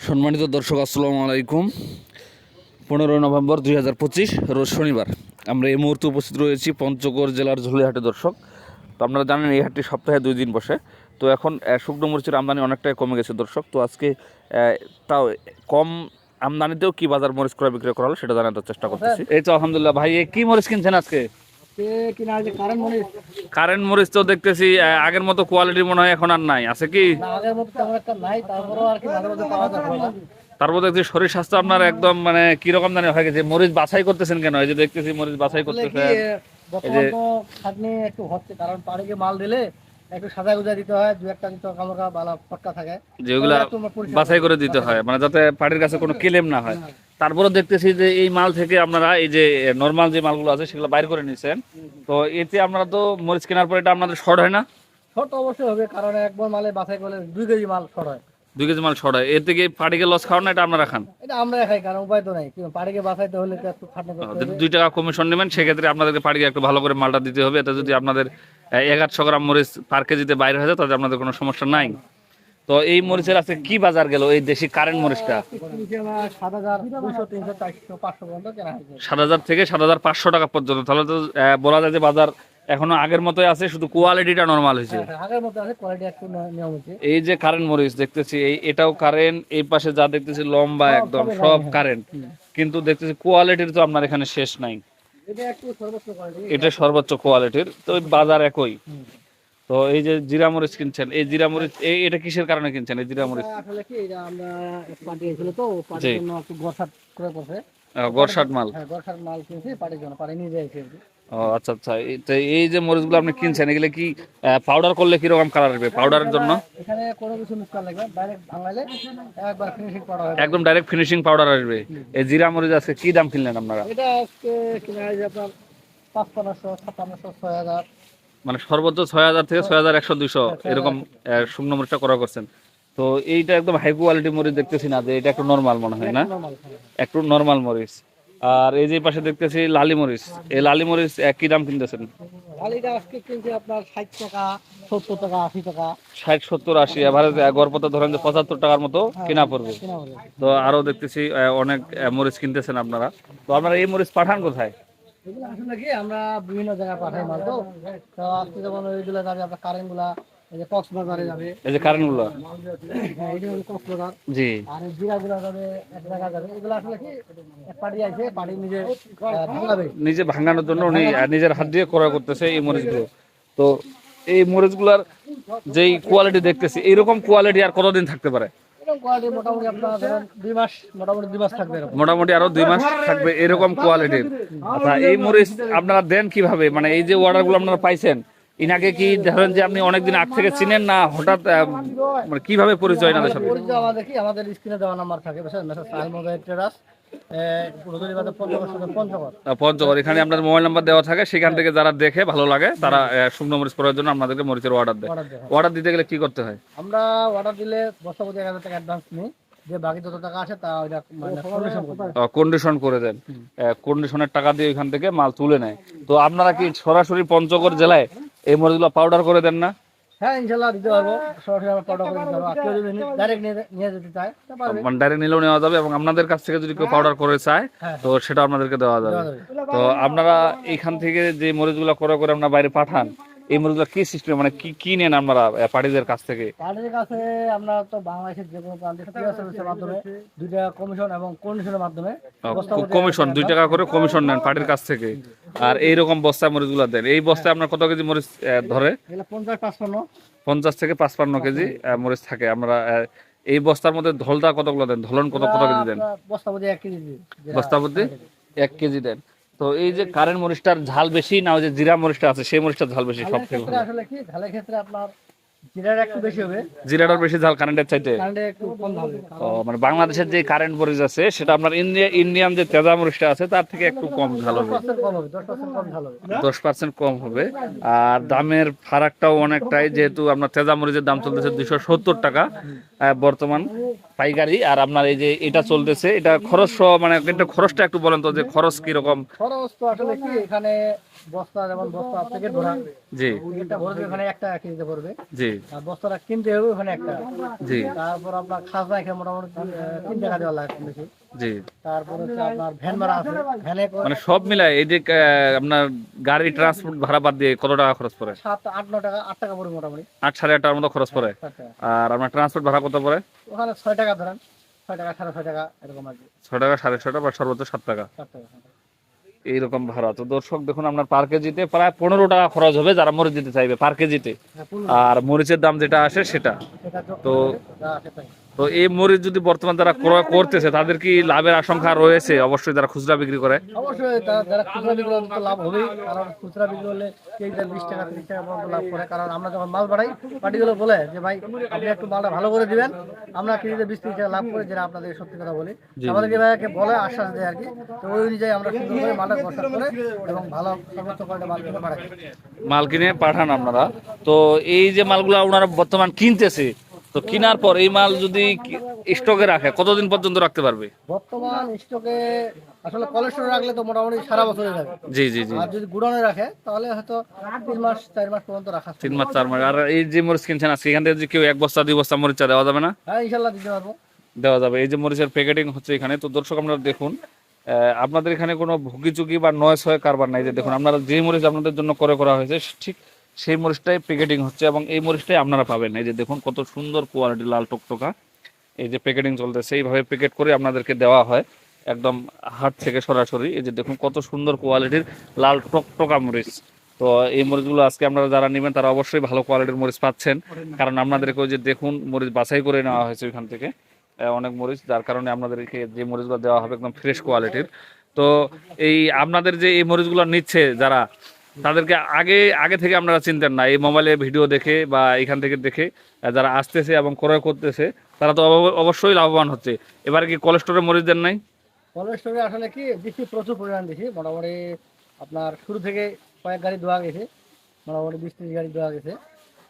সম্মানিত দর্শক, আসসালামু আলাইকুম। পনেরোই নভেম্বর দুই হাজার পঁচিশ রোজ শনিবার। আমরা এই মুহূর্তে উপস্থিত রয়েছি পঞ্চগড় জেলার ঝুলিহাটে দর্শক। তো আপনারা জানেন এই হাটটি সপ্তাহে দুই দিন বসে। তো এখন শুকনো মরিচের আমদানি অনেকটাই কমে গেছে দর্শক। তো আজকে তাও কম আমদানিতেও কি বাজার মরিচ ক্রয় বিক্রয় করা হলো সেটা জানার চেষ্টা করতেছি। এই তো আলহামদুলিল্লাহ, ভাই কি মরিচ কিনছেন আজকে? কারেন্ট মরিচ তো দেখতেছি আগের মতো কোয়ালিটি মনে হয় এখন আর নাই। আছে কি? তারপর দেখছি শরীর স্বাস্থ্য আপনার একদম মানে কীরকম জানি হয়ে গেছে। মরিচ বাছাই করতেছেন কেন? এই যে দেখতেছি মরিচ বাছাই করতেছেন। একটু হচ্ছে কারণ পাড়ে মাল দিলে একটু সাদা গুজা দিতে হয় দু একটা কিন্তু কামড়া বালা ফটকা থাকে। যেগুলা বাছাই করে দিতে হয় মানে যাতে পাটির কাছে কোনো ক্লেম না হয়। তারপরে দেখতেছি যে এই মাল থেকে আপনারা এই যে নর্মাল যে মালগুলো আছে সেগুলো বাইর করে নিছেন। তো এতে আপনারা তো মরিচ কেনার পর এটা আপনাদের শর্ট হয় না? শর্ট অবশ্যই হবে কারণ একবার মালে বাছাই করলে দুই কেজি মাল শর্ট হয়। দুই কেজি মাল হয় এর থেকে পার্টিকে লস খাওয়ান না এটা আপনারা খান। এটা আমরা খাই কারণ উপায় তো নাই। কিন্তু পাড়িকে বাছাইতে হলে তো একটু খাটনি করতে হবে। দুই টাকা কমিশন নেবেন সেক্ষেত্রে আপনাদেরকে পার্টিকে একটু ভালো করে মালটা দিতে হবে। এতে যদি আপনাদের এগারোশো গ্রাম মরিচ পার কেজিতে বাইরে হয়ে যায় তাহলে আপনাদের কোনো সমস্যা নাই। তো এই মরিচের আছে কি বাজার গেল? এই দেশি কারেন্ট মরিচটা? সাত হাজার থেকে সাত হাজার পাঁচশো টাকা পর্যন্ত। তাহলে তো বলা যায় যে বাজার এখনও আগের মতোই আছে শুধু কোয়ালিটিটা নরমাল হয়েছে। হ্যাঁ, আগের মতো আছে কোয়ালিটি একটু নিয়ম এই যে কারেন্ট মরিচ দেখতেছি এই এটাও কারেন্ট এই পাশে যা দেখতেছি লম্বা একদম সব কারেন্ট কিন্তু দেখতেছি কোয়ালিটির তো আপনার এখানে শেষ নাই। এটা একটু সর্বোচ্চ কোয়ালিটি এটা সর্বোচ্চ কোয়ালিটির তো বাজার একই। তো এই যে জিরা মরিচ কিনছেন এই জিরা মরিচ এই এটা কিসের কারণে কিনছেন এই জিরা মরিচ? আসলে কি এটা আমরা পার্টি তো পার্টির জন্য একটু গরসাট করে করছে। মাল। হ্যাঁ গরসাট মাল কিনছি পার্টির জন্য পার্টি নিয়ে যাই এসেছি ও আচ্ছা আচ্ছা। তো এই যে মরিচগুলো আপনি কিনছেন এগুলো কি পাউডার করলে কীরকম কালার আসবে? পাউডারের জন্য? এখানে কোনো কিছু মিস করা লাগবে ডাইরেক্ট ভাঙাইলে একবার ফিনিশিং করা একদম ডাইরেক্ট ফিনিশিং পাউডার আসবে। এই জিরা মরিচ আছে কি দাম কিনলেন আপনারা? এটা আজকে কিনা হয়েছে আপনার পাঁচপান্নশো ছাপ্পান্নশো ছয় হাজার। মানে সর্বোচ্চ ছয় হাজার থেকে ছয় হাজার একশো দুইশো এরকম আহ, শুকনো মরিচটা করা করছেন। তো এইটা একদম হাই কোয়ালিটি মরিচ দেখতেছি না যে এটা একটু নর্মাল মনে হয় না? একটু নর্মাল মরিচ। আর এই যে পাশে দেখতেছি লালি মরিচ। এই লালি মরিচ কি দাম কিনতেছেন? আলিটা আজকে কিনছে আপনার ষাট টাকা সত্তর টাকা আশি টাকা। ষাট সত্তর আশি। এভারেজ গড়পথে ধরেন যে পঁচাত্তর টাকার মতো কেনা পড়বে। কিনা হবে তো আরও দেখতেছি অনেক মরিচ কিনতেছেন আপনারা। তো আপনারা এই মরিচ পাঠান কোথায়? এগুলো আসলে কি আমরা বিভিন্ন জায়গায় পাঠাই মাল তো। তো আজকে যেমন ওইগুলো গুলা এই যে কক্সবাজারে যাবে। এই যে কারেন্ট হ্যাঁ এটা হলো কক্সবাজার। জি। আর এই জিরা যাবে এক জায়গা যাবে। এগুলো আসলে কি এক আছে পার্টি নিজে ভাঙাবে। নিজে ভাঙানোর জন্য উনি নিজের হাত দিয়ে ক্রয় করতেছে এই মরিচগুলো। তো এই মরিচগুলার যেই কোয়ালিটি দেখতেছি এইরকম কোয়ালিটি আর কতদিন থাকতে পারে? মোটামুটি আরও দুই মাস থাকবে এরকম কোয়ালিটির আচ্ছা এই মরিচ আপনারা দেন কীভাবে? মানে এই যে অর্ডারগুলো আপনারা পাইছেন ইনাকে কি ধরেন যে আপনি অনেকদিন আগ থেকে চিনেন না হঠাৎ মানে কীভাবে পরিচয় এনাদের সাথে পরিচয় আমাদের কি আমাদের স্ক্রিনে দেওয়া নাম্বার থাকে বুঝছেন? মেসেজ সাহেব মোবাইল ট্রেডার্স রোদরি পঞ্চগড় সদর পঞ্চগড়। আহ, পঞ্চগড় এখানে আপনার মোবাইল নাম্বার দেওয়া থাকে সেখান থেকে যারা দেখে ভালো লাগে তারা শুকনো মরিচ করার জন্য আপনাদেরকে মরিচের অর্ডার দেয়। অর্ডার দিতে গেলে কি করতে হয়? আমরা অর্ডার দিলে বস্তা এক হাজার টাকা অ্যাডভান্স নিই যে বাকি যত টাকা আসে তা ওইটা মানে কন্ডিশন কন্ডিশন করে দেন। কন্ডিশনের টাকা দিয়ে ওইখান থেকে মাল তুলে নেয়। তো আপনারা কি সরাসরি পঞ্চগড় জেলায় এই মরিচগুলো পাউডার করে দেন না। হ্যাঁ ইনশাল্লাহ দিতে পারব। সরাসরি আমরা পাউডার করে দিতে পারব। কেউ যদি ডাইরেক্ট নিয়ে নিয়ে যেতে চায় তা পারবে। মানে ডাইরেক্ট নিলেও নেওয়া যাবে এবং আপনাদের কাছ থেকে যদি কেউ পাউডার করে চায় হ্যাঁ। তো সেটা আপনাদেরকে দেওয়া যাবে। তো আপনারা এখান থেকে যে মরিচগুলো করে করে আপনারা বাইরে পাঠান এই মরিচগুলো কি সিস্টেম মানে কি কি নেন আমরা পার্টিদের কাছ থেকে? তাদের কাছে আমরা তো বাংলাদেশের যে কোনো প্রান্তে সার্ভিসের মাধ্যমে দুইটা কমিশন এবং কন্ডিশনের মাধ্যমে কমিশন দুই টাকা করে কমিশন নেন পার্টির কাছ থেকে। আর এইরকম বস্তায় মরিচগুলো দেন। এই বস্তায় আপনার কত কেজি মরিচ ধরে? পঞ্চাশ থেকে পাঁচপান্ন কেজি মরিচ থাকে। আমরা এই বস্তার মধ্যে ধলটা কতগুলো দেন? ধলন কত কত কেজি দেন? বস্তা প্রতি এক কেজি বস্তা দেন। তো এই যে কারেন্ট মরিচটার ঝাল বেশি না ওই যে জিরা মরিচটা আছে সেই মরিচটার ঝাল বেশি সব থেকে আসলে কি? ঝালের ক্ষেত্রে আপনার জিরার একটু বেশি হবে। জিরাটার বেশি ঝাল কারেন্টের চাইতে? কারেন্টে একটু কম হবে। ও মানে বাংলাদেশের যে কারেন্ট মরিচ আছে সেটা আপনার ইন্ডিয়া ইন্ডিয়ান যে তেজা মরিচটা আছে তার থেকে একটু কম ঝাল হবে। পার্সেন্ট কম হবে দশ পার্সেন্ট কম হবে। দশ পার্সেন্ট কম হবে। আর দামের ফারাকটাও অনেকটাই যেহেতু আপনার তেজা মরিচের দাম চলতেছে দুশো সত্তর টাকা বর্তমান পাইকারি। আর আপনার এই যে এটা চলতেছে এটা খরচ সহ মানে এটা খরচটা একটু বলেন তো যে খরচ কীরকম? খরচ তো আসলে কি এখানে বস্তা যেমন বস্তা প্যাকেট ভরা জি। প্যাকেটটা ভরবে ওখানে একটা কেজিতে পড়বে। জি। আর বস্তাটা কিনতে হবে ওখানে একটা। জি। তারপর আপনার খাজনা এখানে মোটামুটি তিন- টাকা দেওয়া লাগে বেশি। জি। তারপর হচ্ছে আপনার ভ্যান ভাড়া আছে। ভ্যানে মানে সব মিলায় এই যে আপনার গাড়ি ট্রান্সপোর্ট ভাড়া বাদ দিয়ে কত টাকা খরচ পড়ে? সাত আট ন টাকা আট টাকা পড়বে মোটামুটি। আট সাড়ে মতো খরচ পড়ে। আর আপনার ট্রান্সপোর্ট ভাড়া কত পড়ে? ওখানে ছয় টাকা ধরেন। ছয় টাকা সাড়ে ছয় টাকা এরকম আর কি। ছয় টাকা সাড়ে ছয় টাকা বা সর্বোচ্চ সাত টাকা সাত টাকা। এইরকম ভাড়া। তো দর্শক দেখুন আপনার পার কেজিতে প্রায় পনেরো টাকা খরচ হবে যারা মরিচ দিতে চাইবে পার কেজিতে হ্যাঁ, আর মরিচের দাম যেটা আসে সেটা। তো। তো এই মরিচ যদি বর্তমান যারা ক্রয় করতেছে তাদের কি লাভের আশঙ্কা রয়েছে? অবশ্যই যারা খুচরা বিক্রি করে। অবশ্যই তারা যারা খুচরা বিক্রি করলে লাভ হবেই। কারণ খুচরা বিক্রি করলে কেজিতে বিশ টাকা তিরিশ টাকা পর্যন্ত লাভ করে। কারণ আমরা যখন মাল বাড়াই পার্টিগুলো বলে যে ভাই আপনি একটু মালটা ভালো করে দিবেন। আমরা কেজিতে বিশ তিরিশ টাকা লাভ করে যেটা আপনাদের সত্যি কথা বলি। আমাদেরকে ভাইয়াকে বলে আশ্বাস দেয় আর কি। তো ওই অনুযায়ী আমরা সুন্দর করে মালটা গঠন করে এবং ভালো সর্বোচ্চ করে মাল কিনে বাড়াই। মাল কিনে পাঠান আপনারা। তো এই যে মালগুলো ওনারা বর্তমান কিনতেছে তো কেনার পর এই মাল যদি স্টকে রাখে কতদিন পর্যন্ত রাখতে পারবে? বর্তমান স্টকে আসলে কোলেস্ট্রল রাখলে তো মোটামুটি সারা বছরে যাবে জি জি জি। আর যদি গুডাউনে রাখে তাহলে হয়তো তিন মাস চার মাস পর্যন্ত রাখা। তিন মাস চার মাস। আর এই যে মরিচ কিনছেন আজকে এখান থেকে যদি কেউ এক বস্তা দুই বস্তা মরিচা দেওয়া যাবে না? হ্যাঁ ইনশাল্লাহ দিতে পারব। দেওয়া যাবে। এই যে মরিচের প্যাকেটিং হচ্ছে এখানে তো দর্শক আপনারা দেখুন আপনাদের এখানে কোনো ভুগি চুকি বা নয় ছয় কারবার নাই। যে দেখুন আপনারা যে মরিচ আপনাদের জন্য করে করা হয়েছে ঠিক সেই মরিচটাই প্যাকেটিং হচ্ছে এবং এই মরিচটাই আপনারা পাবেন। এই যে দেখুন কত সুন্দর কোয়ালিটি লাল টকটকা। এই যে প্যাকেটিং চলতেছে, এইভাবে প্যাকেট করে আপনাদেরকে দেওয়া হয় একদম হাট থেকে সরাসরি। এই যে দেখুন কত সুন্দর কোয়ালিটির লাল টকটকা মরিচ। তো এই মরিচগুলো আজকে আপনারা যারা নেবেন, তারা অবশ্যই ভালো কোয়ালিটির মরিচ পাচ্ছেন। কারণ আপনাদেরকে ওই যে দেখুন মরিচ বাছাই করে নেওয়া হয়েছে ওইখান থেকে। অনেক মরিচ, যার কারণে আপনাদেরকে যে মরিচগুলো দেওয়া হবে একদম ফ্রেশ কোয়ালিটির তো এই আপনাদের যে এই মরিচগুলো নিচ্ছে যারা তাদেরকে আগে আগে থেকে আপনারা চিনতেন না। এই মোবাইলে ভিডিও দেখে বা এখান থেকে দেখে যারা আসতেছে এবং ক্রয় করতেছে তারা তো অবশ্যই লাভবান হচ্ছে। এবারে কি কোলেস্টোরে মরিচ দেন নাই? কোলেস্ট্রলে আসলে কি দিচ্ছি প্রচুর পরিমাণ দিচ্ছি মোটামুটি আপনার শুরু থেকে কয়েক গাড়ি দেওয়া গেছে মোটামুটি বিশ ত্রিশ গাড়ি দেওয়া গেছে।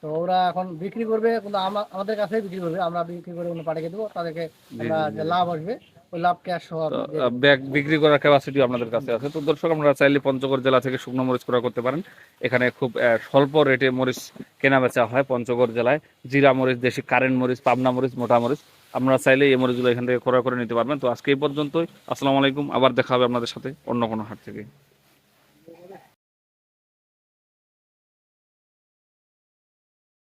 তো ওরা এখন বিক্রি করবে কিন্তু আমাদের কাছেই বিক্রি করবে। আমরা বিক্রি করে অন্য পাঠিয়ে দেবো তাদেরকে যে লাভ আসবে। ব্যাগ বিক্রি করার ক্যাপাসিটি আপনাদের কাছে আছে। তো দর্শক আপনারা চাইলে পঞ্চগড় জেলা থেকে শুকনো মরিচ ক্রয় করতে পারেন। এখানে খুব স্বল্প রেটে মরিচ কেনা বেচা হয় পঞ্চগড় জেলায়। জিরা মরিচ দেশি কারেন্ট মরিচ পাবনা মরিচ মোটা মরিচ। আপনারা চাইলে এই মরিচগুলো এখান থেকে ক্রয় করে নিতে পারবেন। তো আজকে এই পর্যন্তই। আসসালামু আলাইকুম। আবার দেখা হবে আপনাদের সাথে অন্য কোনো হাট থেকে।